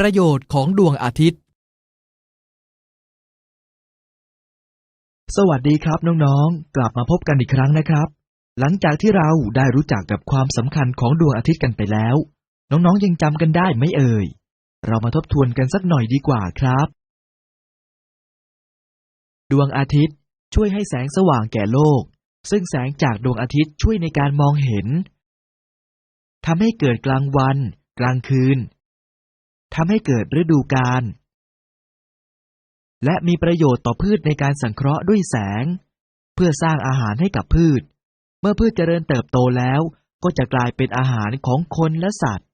ประโยชน์ของดวงอาทิตย์ สวัสดีครับน้องๆ กลับมาพบกันอีกครั้งนะครับ หลังจากที่เราได้รู้จักกับความสำคัญของดวงอาทิตย์กันไปแล้ว น้องๆ ยังจำกันได้ไหมเอ่ย เรามาทบทวนกันสักหน่อยดีกว่าครับ ดวงอาทิตย์ช่วยให้แสงสว่างแก่โลก ซึ่งแสงจากดวงอาทิตย์ช่วยในการมองเห็นทำให้เกิดกลางวัน กลางคืน ทำให้เกิดฤดูกาลและมีประโยชน์ต่อพืชในการสังเคราะห์ด้วยแสง เพื่อสร้างอาหารให้กับพืช เมื่อพืชเจริญเติบโตแล้วก็จะกลายเป็นอาหารของคนและสัตว์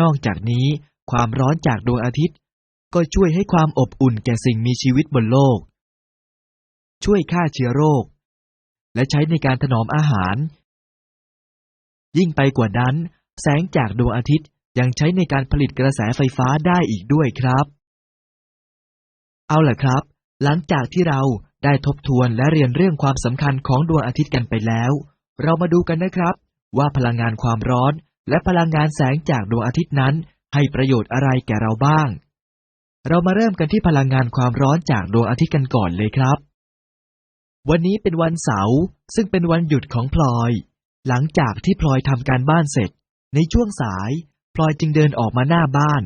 นอกจากนี้ความร้อนจากดวงอาทิตย์ ก็ช่วยให้ความอบอุ่นแก่สิ่งมีชีวิตบนโลก ช่วยฆ่าเชื้อโรค และใช้ในการถนอมอาหาร ยิ่งไปกว่านั้น แสงจากดวงอาทิตย์ ยังใช้ในการผลิตกระแสไฟฟ้าได้อีกด้วยครับ เอาล่ะครับ หลังจากที่เราได้ทบทวนและเรียนเรื่องความสำคัญของดวงอาทิตย์กันไปแล้ว เรามาดูกันนะครับ ว่าพลังงานความร้อน และพลังงานแสงจากดวงอาทิตย์นั้น ให้ประโยชน์อะไรแก่เราบ้าง เรามาเริ่มกันที่พลังงานความร้อนจากดวงอาทิตย์กันก่อนเลยครับ วันนี้เป็นวันเสาร์ซึ่งเป็นวันหยุดของพลอย หลังจากที่พลอยทำการบ้านเสร็จ ในช่วงสาย พลอยจึงเดินออกมาหน้าบ้าน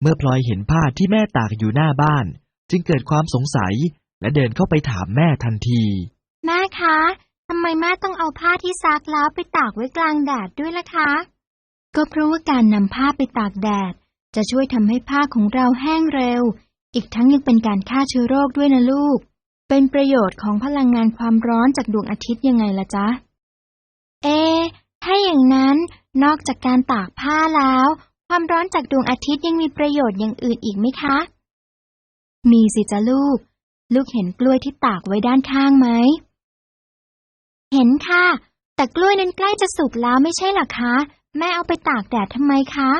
เมื่อพลอยเห็นผ้าที่แม่ตากอยู่หน้าบ้าน จึงเกิดความสงสัยและเดินเข้าไปถามแม่ทันที แม่คะทำไมแม่ต้องเอาผ้าที่ซักแล้วไปตากไว้กลางแดดด้วยล่ะคะ ก็เพราะว่าการนำผ้าไปตากแดด จะช่วยทำให้ผ้าของเราแห้งเร็ว อีกทั้งยังเป็นการฆ่าเชื้อโรคด้วยนะลูก เป็นประโยชน์ของพลังงานความร้อนจากดวงอาทิตย์ยังไงล่ะจ๊ะ เอ ถ้าอย่างนั้นนอกจากการตากผ้าแล้ว ความร้อนจากดวงอาทิตย์ยังมีประโยชน์อย่างอื่นอีกไหมคะ มีสิจ๊ะลูก ลูกเห็นกล้วยที่ตากไว้ด้านข้างไหม เห็นค่ะ แต่กล้วยนั้นใกล้จะสุกแล้วไม่ใช่หรอคะ แม่เอาไปตากแดดทำไมคะ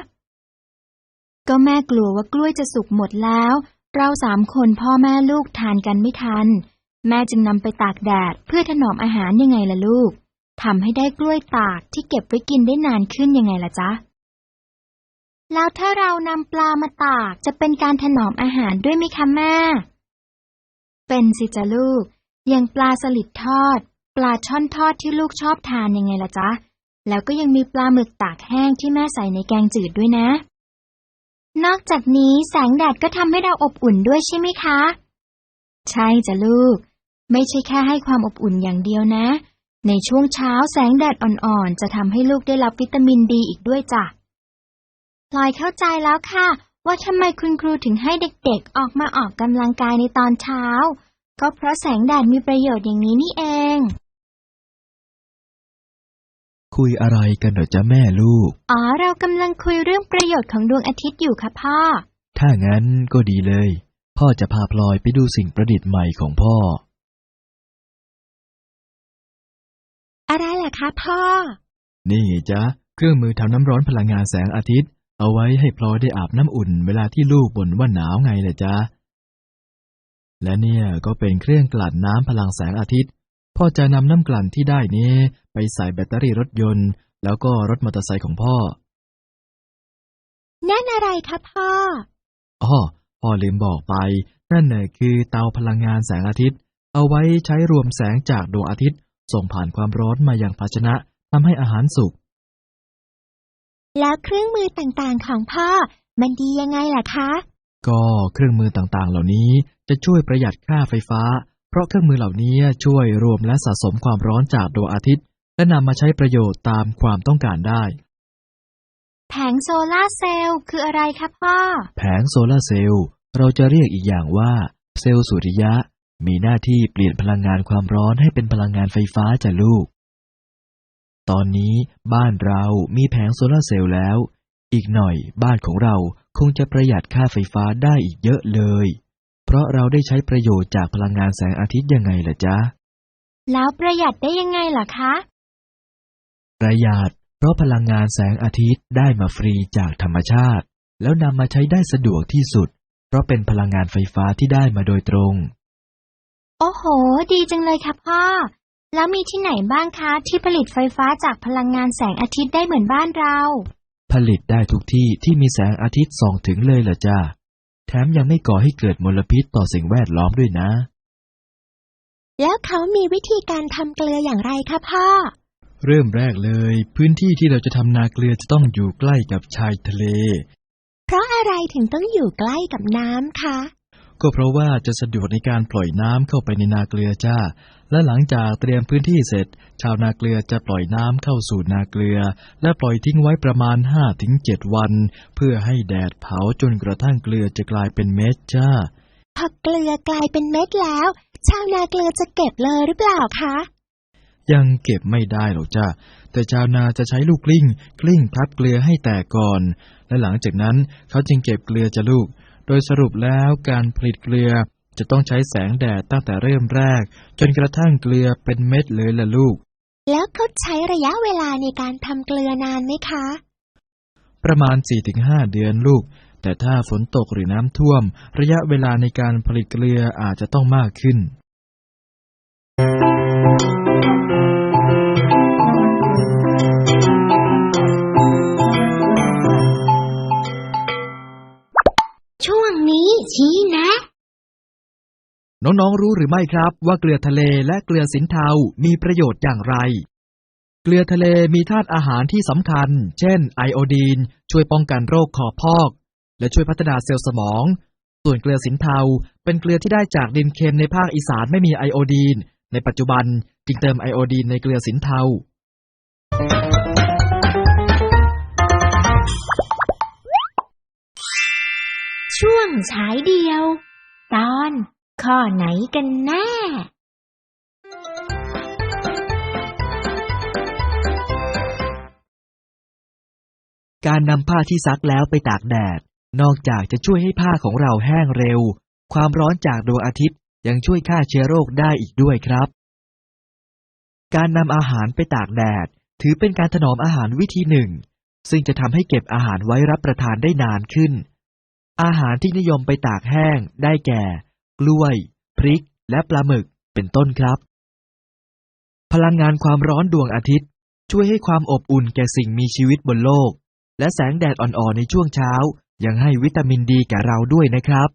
ก็แม่กลัวว่ากล้วยจะสุกหมดแล้ว เราสามคนพ่อแม่ลูกทานกันไม่ทัน แม่จึงนำไปตากแดดเพื่อถนอมอาหารยังไงล่ะลูก ทำให้ได้กล้วยตากที่เก็บไว้กินได้นานขึ้นยังไงล่ะจ๊ะ แล้วถ้าเรานำปลามาตากจะเป็นการถนอมอาหารด้วยไหมคะแม่ เป็นสิจ้ะลูก อย่างปลาสลิดทอด ปลาช่อนทอดที่ลูกชอบทานยังไงล่ะจ๊ะ แล้วก็ยังมีปลาหมึกตากแห้งที่แม่ใส่ในแกงจืดด้วยนะ นอกจากนี้แสงแดดก็ทำให้เราอบอุ่นด้วยใช่ไหมคะ ใช่จ้ะลูก ไม่ใช่แค่ให้ความอบอุ่นอย่างเดียวนะ ในช่วงเช้าแสงแดดอ่อนๆ จะทำให้ลูกได้รับวิตามินดีอีกด้วยจ้ะพลอยเข้าใจแล้วค่ะ ว่าทำไมคุณครูถึงให้เด็กๆ ออกมาออกกำลังกายในตอนเช้า ก็เพราะแสงแดดมีประโยชน์อย่างนี้นี่เอง คุยอะไรกันเหรอจ๊ะแม่ลูก อ๋อ เรากำลังคุยเรื่องประโยชน์ของดวงอาทิตย์อยู่ค่ะพ่อ ถ้างั้นก็ดีเลย พ่อจะพาพลอยไปดูสิ่งประดิษฐ์ใหม่ของพ่อ ล่ะคะพ่อ นี่จ๊ะเครื่องมือทำน้ำร้อนพลังงานแสงอาทิตย์ เอาไว้ให้พลอยได้อาบน้ำอุ่นเวลาที่ลูกบ่นว่าหนาวไงล่ะจ๊ะและเนี่ยก็เป็นเครื่องกลั่นน้ำพลังแสงอาทิตย์ พ่อจะนำน้ำกลั่นที่ได้นี้ ไปใส่แบตเตอรี่รถยนต์ แล้วก็รถมอเตอร์ไซค์ของพ่อ นั่นอะไรคะพ่ออ้อพ่อลืมบอกไป นั่นน่ะคือเตาพลังงานแสงอาทิตย์ เอาไว้ใช้รวมแสงจากดวงอาทิตย์ ส่งผ่านความร้อนมายังภาชนะทำให้อาหารสุก แล้วเครื่องมือต่างๆของพ่อ มันดียังไงล่ะคะ ก็เครื่องมือต่างๆ เหล่านี้จะช่วยประหยัดค่าไฟฟ้า เพราะเครื่องมือเหล่านี้ช่วยรวมและสะสมความร้อนจากดวงอาทิตย์ และนำมาใช้ประโยชน์ตามความต้องการได้ แผงโซลาร์เซลล์คืออะไรคะพ่อ แผงโซลาร์เซลล์เราจะเรียกอีกอย่างว่า เซลล์สุริยะ มีหน้าที่เปลี่ยนพลังงานความร้อนให้เป็นพลังงานไฟฟ้าจ้ะลูก ตอนนี้บ้านเรามีแผงโซลาร์เซลล์แล้ว อีกหน่อยบ้านของเราคงจะประหยัดค่าไฟฟ้าได้อีกเยอะเลย เพราะเราได้ใช้ประโยชน์จากพลังงานแสงอาทิตย์ยังไงล่ะจ๊ะ แล้วประหยัดได้ยังไงล่ะคะ ประหยัด เพราะพลังงานแสงอาทิตย์ได้มาฟรีจากธรรมชาติ แล้วนำมาใช้ได้สะดวกที่สุด เพราะเป็นพลังงานไฟฟ้าที่ได้มาโดยตรงโอ้โห ดีจังเลยค่ะพ่อ แล้วมีที่ไหนบ้างคะที่ผลิตไฟฟ้าจากพลังงานแสงอาทิตย์ได้เหมือนบ้านเรา ผลิตได้ทุกที่ที่มีแสงอาทิตย์ส่องถึงเลยล่ะจ้าแถมยังไม่ก่อให้เกิดมลพิษต่อสิ่งแวดล้อมด้วยนะ แล้วเขามีวิธีการทำเกลืออย่างไรคะพ่อ เริ่มแรกเลย พื้นที่ที่เราจะทำนาเกลือจะต้องอยู่ใกล้กับชายทะเล เพราะอะไรถึงต้องอยู่ใกล้กับน้ำคะ ก็เพราะว่าจะสะดวกในการปล่อยน้ำเข้าไปในนาเกลือจ้า และหลังจากเตรียมพื้นที่เสร็จ ชาวนาเกลือจะปล่อยน้ำเข้าสู่นาเกลือ และปล่อยทิ้งไว้ประมาณ 5-7 วัน เพื่อให้แดดเผาจนกระทั่งเกลือจะกลายเป็นเม็ดจ้าพอเกลือกลายเป็นเม็ดแล้ว ชาวนาเกลือจะเก็บเลยหรือเปล่าคะยังเก็บไม่ได้หรอกจ้าแต่ชาวนาจะใช้ลูกกลิ้ง กลิ้งพับเกลือให้แตกก่อน และหลังจากนั้นเขาจึงเก็บเกลือจะลูก โดยสรุปแล้วการผลิตเกลือจะต้องใช้แสงแดดตั้งแต่เริ่มแรก จนกระทั่งเกลือเป็นเม็ดเลยล่ะลูก แล้วเขาใช้ระยะเวลาในการทำเกลือนานไหมคะ ประมาณ 4-5 เดือนลูก แต่ถ้าฝนตกหรือน้ำท่วม ระยะเวลาในการผลิตเกลืออาจจะต้องมากขึ้นช่ วงนี้ชี้นะ น้องๆรู้หรือไม่ครับ ว่าเกลือทะเลและเกลือสินเทา มีประโยชน์อย่างไร เกลือทะเลมีธาตุอาหารที่สำคัญ เช่น ไอโอดีน ช่วยป้องกันโรคคอพอก และช่วยพัฒนาเซลล์สมอง ส่วนเกลือสินเทา เป็นเกลือที่ได้จากดินเค็มในภาคอีสานไม่มีไอโอดีน ในปัจจุบันจึงเติมไอโอดีนในเกลือสินเทา ช่วงฉายเดียว ตอนข้อไหนกันแน่การนำผ้าที่ซักแล้วไปตากแดด นอกจากจะช่วยให้ผ้าของเราแห้งเร็ว ความร้อนจากดวงอาทิตย์ยังช่วยฆ่าเชื้อโรคได้อีกด้วยครับ การนำอาหารไปตากแดด ถือเป็นการถนอมอาหารวิธีหนึ่ง ซึ่งจะทำให้เก็บอาหารไว้รับประทานได้นานขึ้น อาหารที่นิยมไปตากแห้งได้แก่ กล้วย พริก และปลาหมึก เป็นต้นครับ พลังงานความร้อนดวงอาทิตย์ ช่วยให้ความอบอุ่นแก่สิ่งมีชีวิตบนโลก และแสงแดดอ่อนๆในช่วงเช้า ยังให้วิตามินดีแก่เราด้วยนะครับ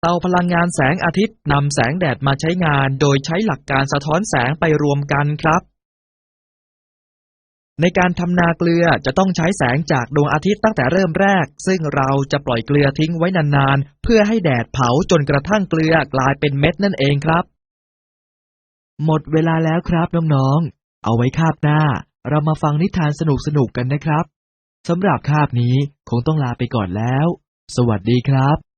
เตาพลังงานแสงอาทิตย์นำแสงแดดมาใช้งาน โดยใช้หลักการสะท้อนแสงไปรวมกันครับ ในการทำนาเกลือจะต้องใช้แสงจากดวงอาทิตย์ตั้งแต่เริ่มแรก ซึ่งเราจะปล่อยเกลือทิ้งไว้นานๆ เพื่อให้แดดเผาจนกระทั่งเกลือกลายเป็นเม็ดนั่นเองครับ หมดเวลาแล้วครับน้องๆ เอาไว้คาบหน้า เรามาฟังนิทานสนุกๆกันนะครับสำหรับคาบนี้คงต้องลาไปก่อนแล้ว สวัสดีครับ